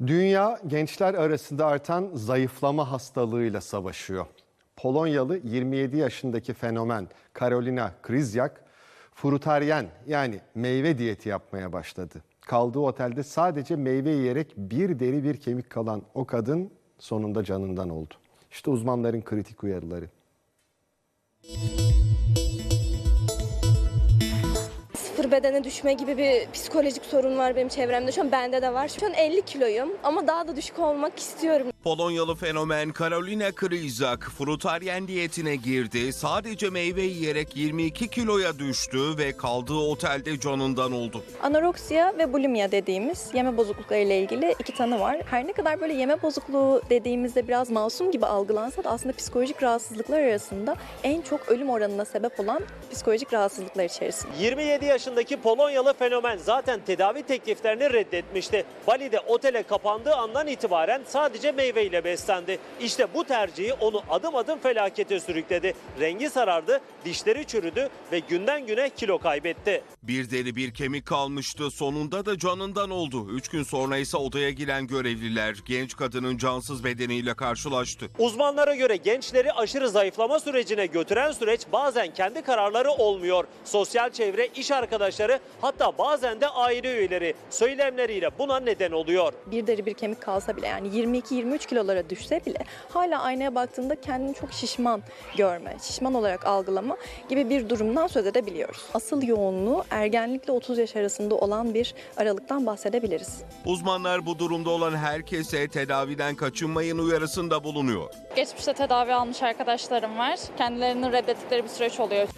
Dünya gençler arasında artan zayıflama hastalığıyla savaşıyor. Polonyalı 27 yaşındaki fenomen Karolina Kryzyak frutaryen yani meyve diyeti yapmaya başladı. Kaldığı otelde sadece meyve yiyerek bir deri bir kemik kalan o kadın sonunda canından oldu. İşte uzmanların kritik uyarıları. Sıfır bedene düşme gibi bir psikolojik sorun var benim çevremde. Şu an bende de var. Şu an 50 kiloyum ama daha da düşük olmak istiyorum. Polonyalı fenomen Karolina Kryzak frutaryen diyetine girdi. Sadece meyve yiyerek 22 kiloya düştü ve kaldığı otelde canından oldu. Anoreksiya ve bulimia dediğimiz yeme bozuklukları ile ilgili iki tanı var. Her ne kadar böyle yeme bozukluğu dediğimizde biraz masum gibi algılansa da aslında psikolojik rahatsızlıklar arasında en çok ölüm oranına sebep olan psikolojik rahatsızlıklar içerisinde. 27 yaşındaki Polonyalı fenomen zaten tedavi tekliflerini reddetmişti. Bali'de otele kapandığı andan itibaren sadece meyveyle beslendi. İşte bu tercihi onu adım adım felakete sürükledi. Rengi sarardı, dişleri çürüdü ve günden güne kilo kaybetti. Bir deri bir kemik kalmıştı. Sonunda da canından oldu. Üç gün sonra ise odaya giren görevliler genç kadının cansız bedeniyle karşılaştı. Uzmanlara göre gençleri aşırı zayıflama sürecine götüren süreç bazen kendi kararları olmuyor. Sosyal çevre, iş arkadaşları hatta bazen de aile üyeleri söylemleriyle buna neden oluyor. Bir deri bir kemik kalsa bile yani 22-23 kilolara düşse bile hala aynaya baktığında kendini çok şişman görme, şişman olarak algılama gibi bir durumdan söz edebiliyoruz. Asıl yoğunluğu ergenlikle 30 yaş arasında olan bir aralıktan bahsedebiliriz. Uzmanlar bu durumda olan herkese tedaviden kaçınmayın uyarısında bulunuyor. Geçmişte tedavi almış arkadaşlarım var. Kendilerini reddettikleri bir süreç oluyor.